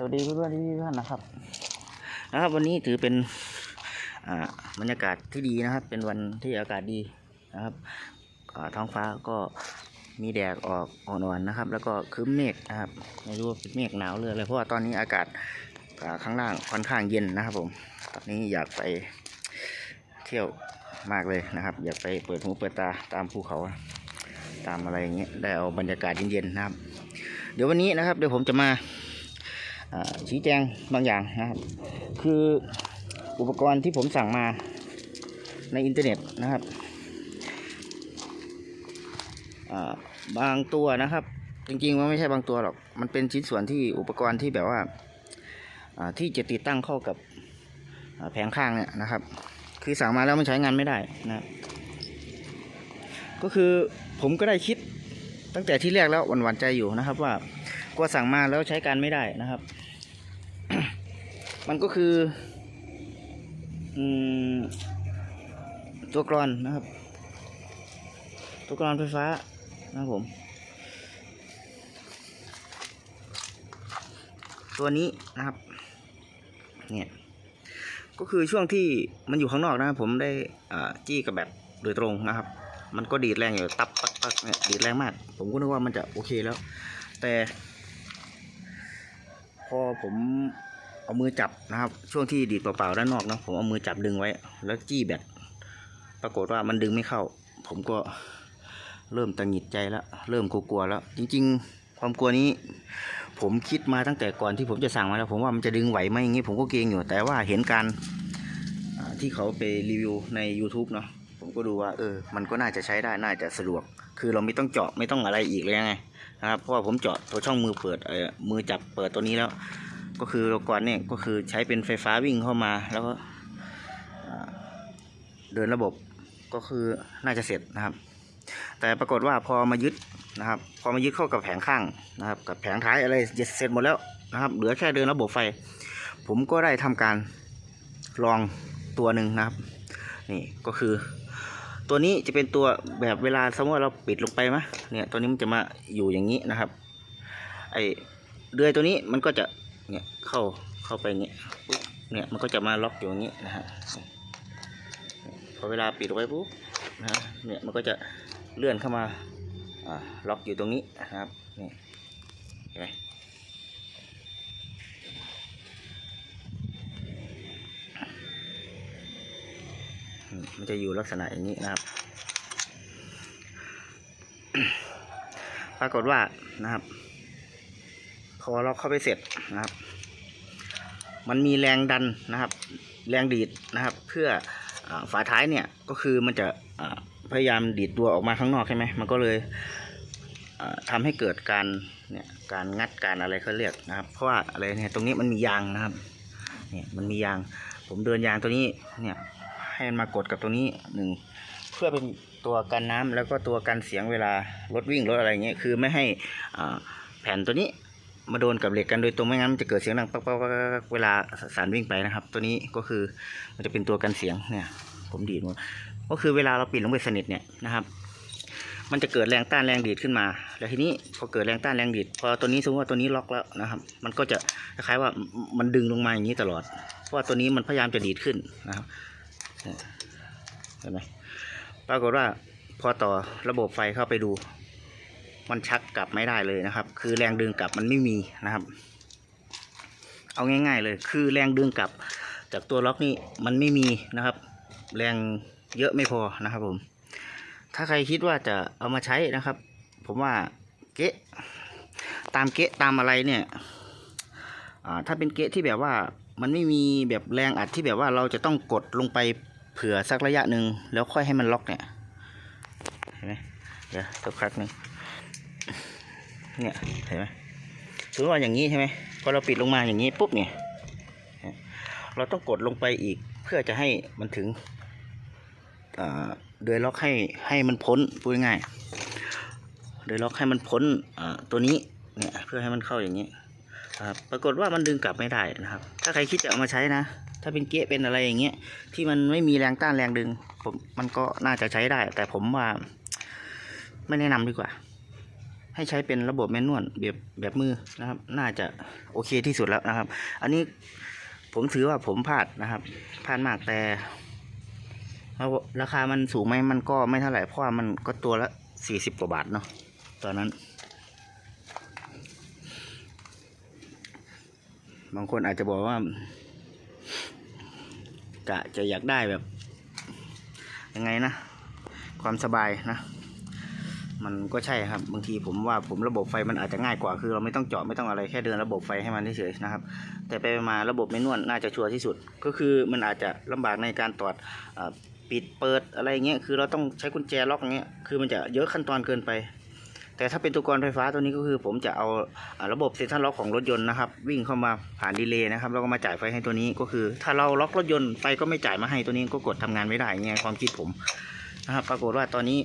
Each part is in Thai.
สวัสดีเพื่อนๆที่ท่านนะครับ นะครับ วันนี้ถือเป็นอ่าบรรยากาศที่ดีนะครับ เป็นวันที่อากาศดีนะครับท้องฟ้าก็มีแดดออกอ่อนๆนะครับ แล้วก็ครึ้มเมฆนะครับไม่รู้ว่าเป็นเมฆหนาวหรืออะไรเพราะว่าตอนนี้อากาศข้างล่างค่อนข้างเย็นนะครับ ผม ตอนนี้อยากไปเที่ยวมากเลยนะครับ อยากไปเปิดหูเปิดตาตามภูเขาตามอะไรอย่างเงี้ยได้เอาบรรยากาศเย็นๆนะครับ เดี๋ยววันนี้นะครับ เดี๋ยวผมจะมา ชี้แจงบางอย่างนะครับ คืออุปกรณ์ที่ผมสั่งมาในอินเทอร์เน็ตนะครับบางตัวนะครับ จริงๆว่าไม่ใช่บางตัวหรอก มันเป็นชิ้นส่วนที่อุปกรณ์ที่แบบว่าที่จะติดตั้งเข้ากับแผงข้างเนี่ยนะครับ คือสั่งมาแล้วมันใช้งานไม่ได้นะครับก็คือผมก็ได้คิดตั้งแต่ที่แรกแล้วหวั่นๆใจอยู่นะครับว่า กลัวสั่งมาแล้วใช้การไม่ได้นะครับ มันก็คืออตัวกรอนนะครับ ตัวกรอนไฟฟ้านะครับผม ตัวนี้นะครับเนี่ยก็คือช่วงที่มันอยู่ข้างนอกนะครับผมได้อ่าจี้กับแบบโดยตรงนะครับ มันก็ดีดแรงอยู่ตับปักปักเนี่ยดีดแรงมาก ผมก็นึกว่ามันจะโอเคแล้ว แต่ พอผมเอามือจับนะครับ ช่วงที่ดีดเปล่าๆด้านนอกนะผมเอามือจับดึงไว้ แล้วจี้แบตปรากฏว่ามันดึงไม่เข้า ผมก็เริ่มตังหิดใจแล้ว เริ่มกลัวๆแล้ว จริง ๆ ความกลัวนี้ ผมคิดมาตั้งแต่ก่อนที่ผมจะสั่งมาแล้ว ผมว่ามันจะดึงไหวไหมอย่างงี้ผมก็เกรงอยู่ แต่ว่าเห็นการที่เขาไปรีวิวใน YouTube เนาะผมก็ดูว่าเออ มันก็น่าจะใช้ได้น่าจะสะดวก คือเราไม่ต้องเจาะไม่ต้องอะไรอีกเลยไง นะครับเพราะว่าผมเจาะตัวช่องมือเปิดเออมือจับเปิดตัวนี้แล้ว ก็คือเราก่อนเนี่ยก็คือใช้เป็นไฟฟ้าวิ่งเข้ามาแล้วก็เดินระบบก็คือน่าจะเสร็จนะครับ แต่ปรากฏว่าพอมายึดนะครับ พอมายึดเข้ากับแผงข้างนะครับ กับแผงท้ายอะไรเสร็จหมดแล้วนะครับ เหลือแค่เดินระบบไฟ ผมก็ได้ทำการลองตัวหนึ่งนะครับ นี่ก็คือ ตัวนี้จะเป็นตัวแบบเวลาสมมติเราปิดลงไปมะเนี่ยตัวนี้มันจะมาอยู่อย่างนี้นะครับไอเดือยตัวนี้มันก็จะเนี่ยเข้าเข้าไปเงี้ยเนี่ยมันก็จะมาล็อกอยู่อย่างนี้นะฮะพอเวลาปิดลงไปปุ๊บนะฮะเนี่ยมันก็จะเลื่อนเข้ามาอ่าล็อกอยู่ตรงนี้นะครับนี่เห็นไหมอื มันจะอยู่ลักษณะอย่างนี้นะครับ ปรากฏว่านะครับ พอเราเข้าไปเสร็จนะครับ มันมีแรงดันนะครับ แรงดีดนะครับ เพื่ออาฝาท้ายเนี่ยก็คือมันจะพยายามดีดตัวออกมาข้างนอกใช่ไหมมันก็เลยทำาให้เกิดการเนี่ยการงัดการอะไรเขาเรียกนะครับ เพราะว่าอะไรเนี่ยตรงนี้มันมียางนะครับเนี่ยมันมียาง ผมเดินยางตัวนี้เนี่ย ให้มันมากดกับตรงนี้หนึ่งเพื่อเป็นตัวกันน้ำแล้วก็ตัวกันเสียงเวลารถวิ่งรถอะไรเงี้ยคือไม่ให้อ่าแผ่นตัวนี้มาโดนกับเหล็กกันโดยตรงไม่งั้นมันจะเกิดเสียงดังปักปักปักเวลาสารวิ่งไปนะครับ ตัวนี้ก็คือมันจะเป็นตัวกันเสียงเนี่ยผมดีดหมดก็คือเวลาเราปิดลงไปสนิทเนี่ยนะครับ มันจะเกิดแรงต้านแรงดีดขึ้นมา แล้วทีนี้พอเกิดแรงต้านแรงดีดพอตัวนี้สมมติว่าตัวนี้ล็อกแล้วนะครับ มันก็จะคล้ายๆว่ามันดึงลงมาอย่างนี้ตลอดเพราะว่าตัวนี้มันพยายามจะดีดขึ้นนะครับ เนี่ยเห็นไหมปรากฏว่าพอต่อระบบไฟเข้าไปดู มันชักกลับไม่ได้เลยนะครับ คือแรงดึงกลับมันไม่มีนะครับ เอาง่าย ๆเลย คือแรงดึงกลับ จากตัวล็อกนี่มันไม่มีนะครับ แรงเยอะไม่พอนะครับผม ถ้าใครคิดว่าจะเอามาใช้นะครับ ผมว่าเกะตามเกะตามอะไรเนี่ยถ้าเป็นเกะที่แบบว่ามันไม่มีแบบแรงอัดที่แบบว่าเราจะต้องกดลงไป เผื่อสักระยะหนึ่งแล้วค่อยให้มันล็อกเนี่ยเห็นไหมเดี๋ยวสักพักหนึ่งเนี่ยเห็นไหมสมมติว่าอย่างนี้ใช่ไหมพอเราปิดลงมาอย่างนี้ปุ๊บเนี่ยเราต้องกดลงไปอีกเพื่อจะให้มันถึงอ่าโดยล็อกให้ให้มันพ้นพูดง่ายๆโดยล็อกให้มันพ้นตัวนี้เนี่ยเพื่อให้มันเข้าอย่างนี้ครับปรากฏว่ามันดึงกลับไม่ได้นะครับ ถ้าใครคิดจะเอามาใช้นะ ถ้าเป็นเกะเป็นอะไรอย่างเงี้ยที่มันไม่มีแรงต้านแรงดึง ผมมันก็น่าจะใช้ได้ แต่ผมว่า ไม่แนะนำดีกว่า ให้ใช้เป็นระบบแมนนวลแบบแบบมือนะครับ น่าจะโอเคที่สุดแล้วนะครับ อันนี้ผมถือว่าผมพลาดนะครับพลาดมากแต่ราคามันสูงไหมมันก็ไม่เท่าไหร่เพราะว่ามันก็ตัวละสี่สิบกว่าบาทเนาะตอนนั้นบางคนอาจจะบอกว่า กะจะอยากได้แบบ ยังไงนะ ความสบายนะ มันก็ใช่ครับ บางทีผมว่าผมระบบไฟมันอาจจะง่ายกว่า คือเราไม่ต้องเจาะไม่ต้องอะไรแค่เดินระบบไฟให้มันเฉยๆนะครับ แต่ไปมาระบบไม่นวลน่าจะชัวร์ที่สุด ก็คือมันอาจจะลำบากในการตรวจปิดเปิดอะไรเงี้ย คือเราต้องใช้กุญแจล็อกเงี้ย คือมันจะเยอะขั้นตอนเกินไป แต่ถ้าเป็นตัวกรไฟฟ้าตัวนี้ก็คือ ผมจะเอาระบบเซ็นทรัลล็อกของรถยนต์นะครับวิ่งเข้ามาผ่านดีเลย์นะครับแล้วก็มาจ่ายไฟให้ตัวนี้ก็คือ ถ้าเราล็อกรถยนต์ไฟก็ไม่จ่ายมาให้ตัวนี้ก็กดทำงานไม่ได้เงี้ยความคิดผมนะครับ ปรากฏว่าตอนนี้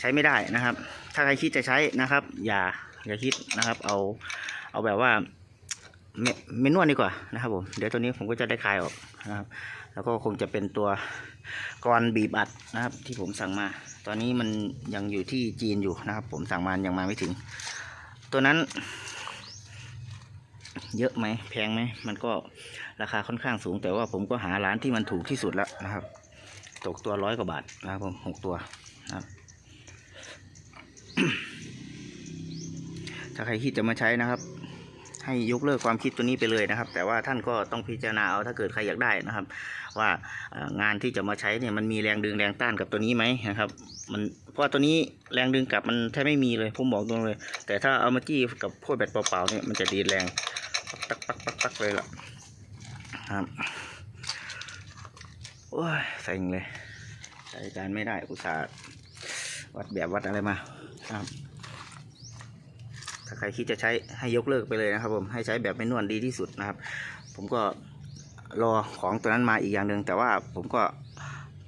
ใช้ไม่ได้นะครับ ถ้าใครคิดจะใช้นะครับ อย่าอย่าคิดนะครับ เอาเอาแบบว่าเมเมนวลดีกว่านะครับผมเดี๋ยวตัวนี้ผมก็จะได้คลายออกนะครับ แล้วก็คงจะเป็นตัวกรอนบีบอัดนะครับ ที่ผมสั่งมา ตอนนี้มันยังอยู่ที่จีนอยู่นะครับ ผมสั่งมายังมาไม่ถึง ตัวนั้น เยอะไหมแพงไหมมันก็ราคาค่อนข้างสูง แต่ว่าผมก็หาร้านที่มันถูกที่สุดแล้วนะครับ ตกตัวร้อยกว่าบาทนะครับผมหกตัวนะครับถ้าใครคิดจะมาใช้นะครับ ให้ยกเลิกความคิดตัวนี้ไปเลยนะครับ แต่ว่าท่านก็ต้องพิจารณาเอาถ้าเกิดใครอยากได้นะครับ ว่างานที่จะมาใช้เนี่ยมันมีแรงดึงแรงต้านกับตัวนี้ไหมนะครับ มันเพราะตัวนี้แรงดึงกลับมันแทบไม่มีเลยผมบอกตรงเลย แต่ถ้าเอามาจี้กับพวกแบตเปล่าๆเนี่ยมันจะดีดแรงปักปักปักปักเลยล่ะครับโอ้ยใส่งเลยใส่การไม่ได้อุตส่าห์วัดแบบวัดอะไรมาครับ ถ้าใครคิดจะใช้ให้ยกเลิกไปเลยนะครับ ผมให้ใช้แบบไม่นวลดีที่สุดนะครับ ผมก็รอของตัวนั้นมาอีกอย่างหนึ่งแต่ว่าผมก็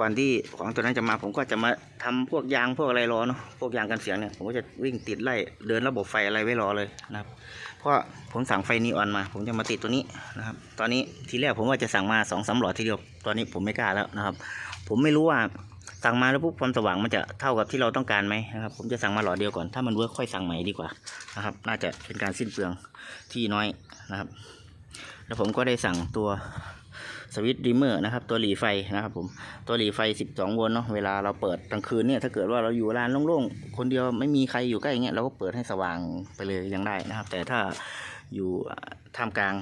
ก่อนที่ของตัวนั้นจะมาผมก็จะมาทำพวกยางพวกอะไรรอเนาะพวกยางกันเสียงเนี่ยผมก็จะวิ่งติดไล่เดินระบบไฟอะไรไว้รอเลยนะครับ เพราะผมสั่งไฟนีออนมา ผมจะมาติดตัวนี้นะครับ ตอนนี้ทีแรกผมว่าจะสั่งมาสองสามหลอดทีเดียวตอนนี้ผมไม่กล้าแล้วนะครับ ผมไม่รู้ว่า สั่งมาแล้วปุ๊บความสว่างมันจะเท่ากับที่เราต้องการไหมนะครับ ผมจะสั่งมาหลอดเดียวก่อน ถ้ามันเวิร์คค่อยสั่งใหม่ดีกว่านะครับ น่าจะเป็นการสิ้นเปลืองที่น้อยนะครับ แล้วผมก็ได้สั่งตัวสวิตช์ดิมเมอร์นะครับตัวหลีไฟนะครับผมตัวหลีไฟ 12 โวลต์เนาะเวลาเราเปิดกลางคืนเนี่ยถ้าเกิดว่าเราอยู่ร้านโล่งๆ คนเดียวไม่มีใครอยู่ใกล้อย่างเงี้ยเราก็เปิดให้สว่างไปเลยยังได้นะครับ แต่ถ้าอยู่ท่ามกลาง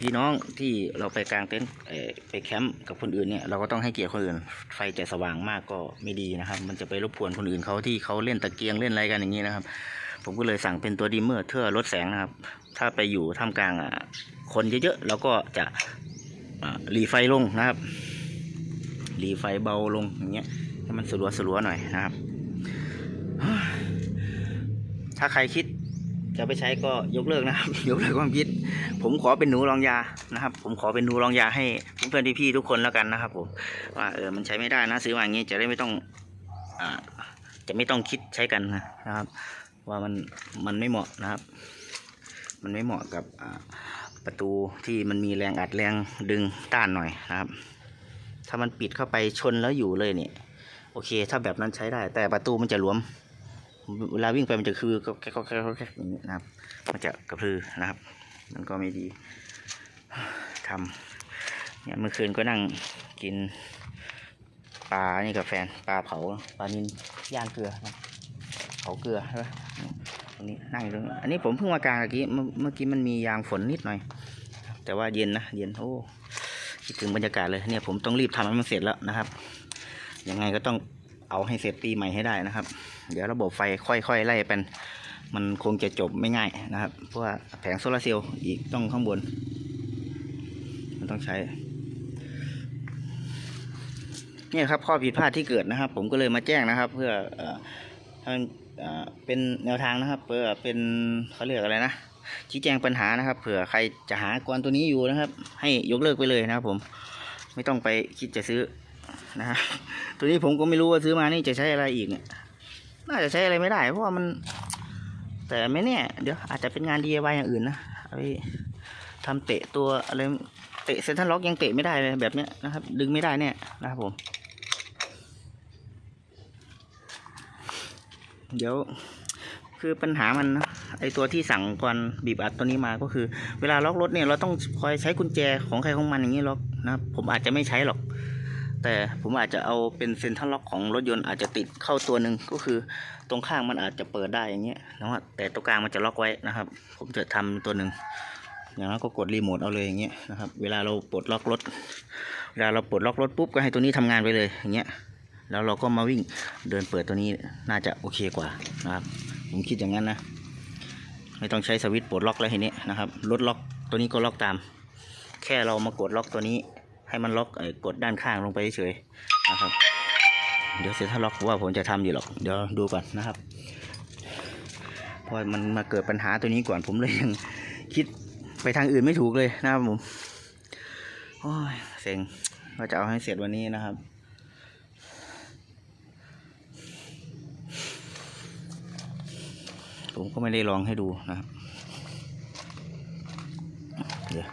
พี่น้องที่เราไปกลางเต็นท์ไปแคมป์กับคนอื่นเนี่ยเราก็ต้องให้เกียรติคนอื่น ไฟจะสว่างมากก็ไม่ดีนะครับ มันจะไปรบกวนคนอื่นเขาที่เขาเล่นตะเกียงเล่นอะไรกันอย่างนี้นะครับ ผมก็เลยสั่งเป็นตัวดิมเมอร์เพื่อลดแสงนะครับ ถ้าไปอยู่ท่ามกลางคนเยอะๆเราก็จะอ่าหลีไฟลงนะครับหลีไฟเบาลงอย่างเงี้ยให้มันสลัวสลัวๆหน่อยนะครับ ถ้าใครคิด จะไปใช้ก็ยกเลิกนะครับ ยกเลิกความคิด ผมขอเป็นหนูรองยานะครับ ผมขอเป็นหนูรองยาให้เพื่อนๆพี่ๆทุกคนแล้วกันนะครับผมว่าเออมันใช้ไม่ได้นะซื้อมาอย่างงี้จะได้ไม่ต้องอ่าจะไม่ต้องคิดใช้กันนะครับ ว่ามันมันไม่เหมาะนะครับ มันไม่เหมาะกับประตูที่มันมีแรงอัดแรงดึงต้านหน่อยนะครับ ถ้ามันปิดเข้าไปชนแล้วอยู่เลยเนี่ยโอเค ถ้าแบบนั้นใช้ได้ แต่ประตูมันจะหลวม เวลาวิ่งไปมันจะคือก็แก๊กก็แก๊กก็แก๊กอย่างนี้นะครับ มันจะกระพือนะครับ มันก็ไม่ดีทำเนี่ยเมื่อคืนก็นั่งกินปลานี่กับแฟนปลาเผาปลานินย่างเกลือนะเผาเกลือใช่ไหมตรงนี้นั่งอยู่ตรงอันนี้ผมเพิ่งมากลางเมื่อกี้เมื่อเมื่อกี้มันมียางฝนนิดหน่อย แต่ว่าเย็นนะเย็นโอ้คิดถึงบรรยากาศเลยเนี่ยผมต้องรีบทำให้มันเสร็จแล้วนะครับยังไงก็ต้องเอาให้เสร็จปีใหม่ให้ได้นะครับ เดี๋ยวระบบไฟค่อยๆไล่เป็นมันคงจะจบไม่ง่ายนะครับ เพราะว่าแผงโซลาร์เซลล์อีกต้องข้างบน มันต้องใช้เนี่ยครับข้อผิดพลาดที่เกิดนะครับ ผมก็เลยมาแจ้งนะครับ เพื่อเอ่อให้มันเอ่อเป็นแนวทางนะครับ เพื่อเป็นเขาเรียกอะไรนะชี้แจงปัญหานะครับ เผื่อใครจะหากรตัวนี้อยู่นะครับ ให้ยกเลิกไปเลยนะครับ ผมไม่ต้องไปคิดจะซื้อนะฮะตัวนี้ผมก็ไม่รู้ว่าซื้อมานี่จะใช้อะไรอีกเนี่ย น่าจะใช้อะไรไม่ได้เพราะว่ามัน แต่ไม่แน่เดี๋ยวอาจจะเป็นงาน DIY อย่างอื่นนะเอาไปทำเตะตัวอะไรเตะเซนทรัลล็อกยังเตะไม่ได้เลยแบบเนี้ยนะครับ ดึงไม่ได้เนี่ยนะครับผม เดี๋ยวคือปัญหามันนะไอตัวที่สั่งก่อนบีบอัดตัวนี้มาก็คือ เวลาล็อกรถเนี่ยเราต้องคอยใช้กุญแจของใครของมันอย่างนี้ล็อกนะครับผมอาจจะไม่ใช้หรอก แต่ผมอาจจะเอาเป็นเซ็นทรัลล็อกของรถยนต์อาจจะติดเข้าตัวหนึ่งก็คือตรงข้างมันอาจจะเปิดได้อย่างเงี้ยนะครับแต่ตรงกลางมันจะล็อกไว้นะครับ ผมจะทำตัวหนึ่งอย่างนั้นก็กดรีโมทเอาเลยอย่างเงี้ยนะครับเวลาเราปลดล็อกรถเวลาเราปลดล็อกรถปุ๊บก็ให้ตัวนี้ทำงานไปเลยอย่างเงี้ยแล้วเราก็มาวิ่งเดินเปิดตัวนี้น่าจะโอเคกว่านะครับ ผมคิดอย่างนั้นนะ ไม่ต้องใช้สวิตช์ปลดล็อกแล้วทีนี้นะครับรถล็อกตัวนี้ก็ล็อกตาม แค่เรามากดล็อกตัวนี้ ให้มันล็อกกดด้านข้างลงไปเฉยนะครับ เดี๋ยวเสร็จถ้าล็อกว่าผมจะทำอยู่หรอก เดี๋ยวดูก่อนนะครับเพราะมันมาเกิดปัญหาตัวนี้ก่อนผมเลยยังคิดไปทางอื่นไม่ถูกเลยนะครับผมโอ้ยเซ็งว่าจะเอาให้เสร็จวันนี้นะครับผมก็ไม่ได้ลองให้ดูนะครับ เดี๋ยว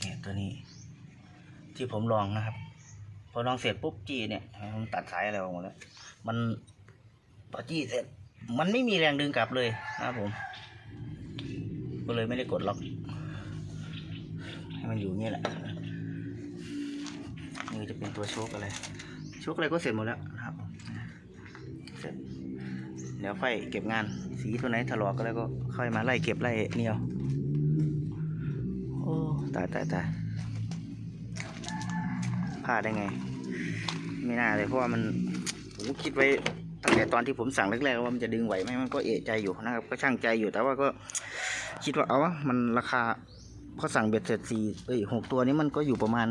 เนี่ยตัวนี้ ที่ผมลองนะครับ พอลองเสร็จปุ๊บจี้เนี่ยผมตัดสายอะไรออกหมดแล้ว มันพอจี้เสร็จมันไม่มีแรงดึงกลับเลยนะครับผม ก็เลยไม่ได้กดล็อก ให้มันอยู่อย่างนี่แหละนี่จะเป็นตัวโชคอะไรโชคอะไรก็เสร็จหมดแล้วนะครับเสร็จเดี๋ยวค่อยเก็บงานสีตัวไหนถลอกก็แล้วก็ค่อยมาไล่เก็บไล่เนี่ยวโอ้ตายตายตาย พลาดได้ไง ไม่น่าเลยเพราะว่ามันผมคิดไว้ตั้งแต่ตอนที่ผมสั่งแรกๆว่ามันจะดึงไหวไหมมันก็เอะใจอยู่นะครับ ก็ช่างใจอยู่แต่ว่าก็คิดว่าเอาวะมันราคาเขาสั่งเบ็ดเสร็จสี่เอ้ยหกตัวนี้มันก็อยู่ประมาณ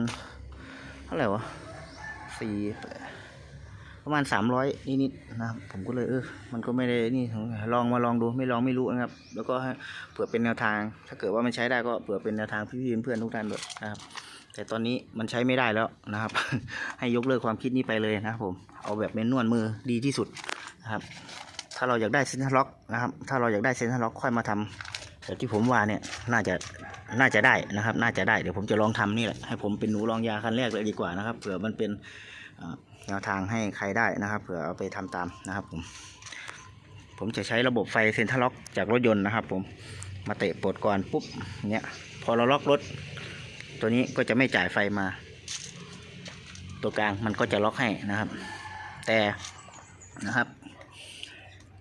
เท่าไหร่วะสี่ประมาณสามร้อยนิดๆนะครับผมก็เลยเออมันก็ไม่ได้นี่ลองมาลองดูไม่ลองไม่รู้นะครับ แล้วก็เผื่อเป็นแนวทาง ถ้าเกิดว่ามันใช้ได้ก็เผื่อเป็นแนวทางพี่ๆเพื่อนๆทุกท่านด้วยนะครับ แต่ตอนนี้มันใช้ไม่ได้แล้วนะครับ ให้ยกเลิกความคิดนี้ไปเลยนะครับผมเอาแบบเป็นนวลมือดีที่สุดนะครับ ถ้าเราอยากได้เซนทรัลล็อกนะครับ ถ้าเราอยากได้เซนทรัลล็อกค่อยมาทำแต่ที่ผมว่าเนี่ยน่าจะน่าจะได้นะครับ น่าจะได้เดี๋ยวผมจะลองทำนี่แหละให้ผมเป็นหนูลองยาคันแรกเลยดีกว่านะครับเผื่อมันเป็นแนวทางให้ใครได้นะครับเผื่อเอาไปทำตามนะครับผมผมจะใช้ระบบไฟเซ็นทรัลล็อกจากรถยนต์นะครับ ผมมาเตะปลดก่อนปุ๊บเนี้ยพอเราล็อกรถ ตัวนี้ก็จะไม่จ่ายไฟมา ตัวกลางมันก็จะล็อกให้นะครับ แต่นะครับ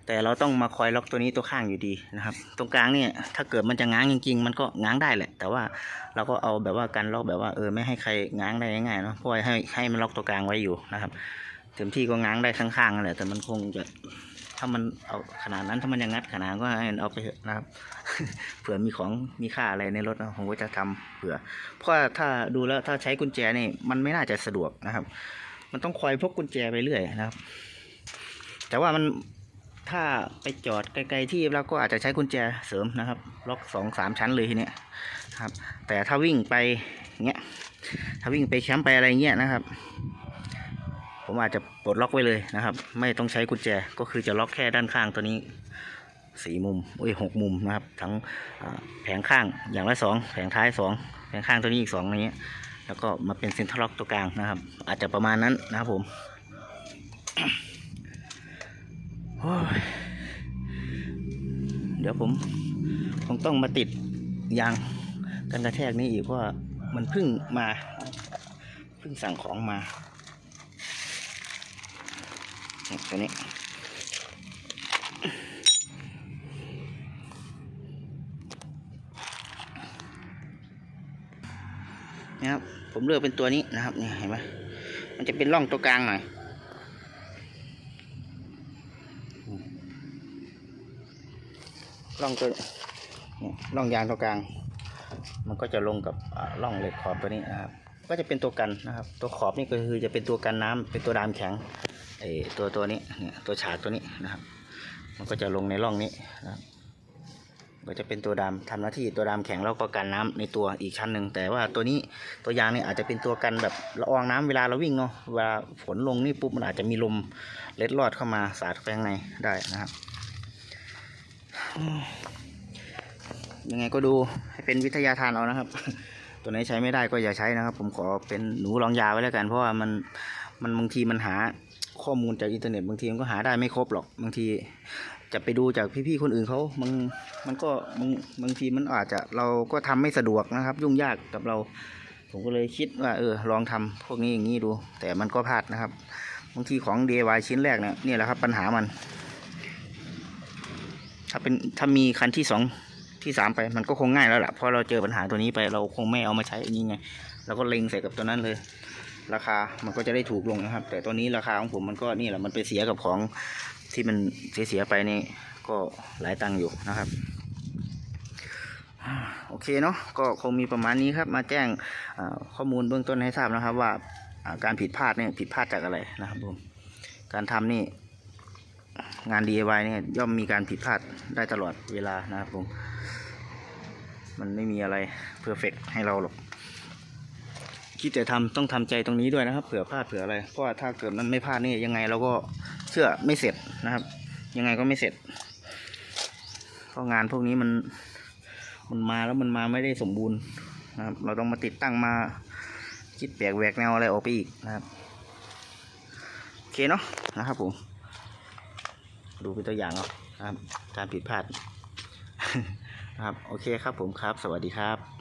แต่เราต้องมาคอยล็อกตัวนี้ตัวข้างอยู่ดีนะครับ ตรงกลางเนี่ยถ้าเกิดมันจะง้างจริง ๆ มันก็ง้างได้แหละ แต่ว่าเราก็เอาแบบว่ากันล็อกแบบว่าเออไม่ให้ใครง้างได้ง่ายๆเนาะเพราะว่าให้ให้มันล็อกตัวกลางไว้อยู่นะครับเต็มที่ก็ง้างได้ข้างๆนั่นแหละแต่มันคงจะ ถ้ามันเอาขนาดนั้นถ้ามันยังงัดขนาดก็ให้มันเอาไปเถอะนะครับ เผื่อมีของมีค่าอะไรในรถนะผมก็จะทำเผื่อ เพราะว่าถ้าดูแล้วถ้าใช้กุญแจนี่มันไม่น่าจะสะดวกนะครับ มันต้องคอยพกกุญแจไปเรื่อยนะครับ แต่ว่ามันถ้าไปจอดไกลๆที่เราก็อาจจะใช้กุญแจเสริมนะครับ ล็อกสองสามชั้นเลยทีเนี้ยครับ แต่ถ้าวิ่งไปเงี้ยถ้าวิ่งไปแคมป์ไปอะไรเงี้ยนะครับ ผมอาจจะปลดล็อกไว้เลยนะครับ ไม่ต้องใช้กุญแจก็คือจะล็อกแค่ด้านข้างตัวนี้สี่มุมโอ้ยหกมุมนะครับ ทั้งแผงข้างอย่างละสองแผงท้ายสองแผงข้างตัวนี้อีกสองอย่างเงี้ แล้วก็มาเป็นเซ็นทรัลล็อกตัวกลางนะครับ อาจจะประมาณนั้นนะครับผมเดี๋ยวผมคงต้องมาติดยางกันกระแทกนี้อีกเพราะว่ามันเพิ่งมาเพิ่งสั่งของมา ตัวนี้นะครับ ผมเลือกเป็นตัวนี้นะครับนี่เห็นไหมมันจะเป็นร่องตัวกลางหน่อยร่องตัวเนี่ยร่องยางตัวกลาง มันก็จะลงกับอ่าร่องเหล็กขอบตัวนี้นะครับ ก็จะเป็นตัวกันนะครับ ตัวขอบนี่ก็คือจะเป็นตัวกันน้ำเป็นตัวดามแข็ง ไอตัวตัวนี้เนี่ยตัวฉากตัวนี้นะครับ มันก็จะลงในร่องนี้นะครับก็จะเป็นตัวดามทำหน้าที่ตัวดาแข็งแล้วก็กันน้ำในตัวอีกชั้นหนึ่งแต่ว่าตัวนี้ตัวยางนี่อาจจะเป็นตัวกันแบบละอองน้ำเวลาเราวิ่งเนาะเวลาฝนลงนี่ปุ๊บมันอาจจะมีลมเล็ดลอดเข้ามาสาดเข้าไปข้างในได้นะครับ ยังไงก็ดูให้เป็นวิทยาทานเอานะครับ ตัวไหนใช้ไม่ได้ก็อย่าใช้นะครับ ผมขอเป็นหนูรองยาไว้แล้วกัน เพราะว่ามันมันบางทีมันหา ข้อมูลจากอินเทอร์เน็ตบางทีมันก็หาได้ไม่ครบหรอกบางที จะไปดูจากพี่ๆคนอื่นเขามันมันก็บางบางทีมันอาจจะเราก็ทำไม่สะดวกนะครับ ยุ่งยากกับเรา ผมก็เลยคิดว่า เออ ลองทำพวกนี้อย่างนี้ดู แต่มันก็พลาดนะครับบางทีของ DIY ชิ้นแรกเนี่ยนี่แหละครับ ปัญหามัน ถ้าเป็นถ้ามีคันที่สองที่สามไปมันก็คงง่ายแล้วละเพราะเราเจอปัญหาตัวนี้ไปเราคงไม่เอามาใช้อันนี้ไงเราก็เล็งใส่กับตัวนั้นเลย ราคามันก็จะได้ถูกลงนะครับ แต่ตัวนี้ราคาของผมมันก็นี่แหละมันไปเสียกับของที่มันเสียๆไปนี่ก็หลายตังค์อยู่นะครับโอเคเนาะก็คงมีประมาณนี้ครับ มาแจ้งข้อมูลเบื้องต้นให้ทราบนะครับ ว่าการผิดพลาดเนี่ยผิดพลาดจากอะไรนะครับผมการทำนี่งาน DIY เนี่ยย่อมมีการผิดพลาดได้ตลอดเวลานะครับผมมันไม่มีอะไรเพอร์เฟกให้เราหรอก คิดแต่ทำต้องทำใจตรงนี้ด้วยนะครับ เผื่อพลาดเผื่ออะไร เพราะว่าถ้าเกิดมันไม่พลาดนี่ยังไงเราก็เชื่อไม่เสร็จนะครับ ยังไงก็ไม่เสร็จเพราะงานพวกนี้มันมันมาแล้วมันมาไม่ได้สมบูรณ์นะครับ เราต้องมาติดตั้งมาคิดแปลกแหวกแนวอะไรออกไปอีกนะครับโอเคเนาะนะครับผมดูเป็นตัวอย่างเนาะนะครับการผิดพลาดนะครับ โอเคครับผมครับ สวัสดีครับ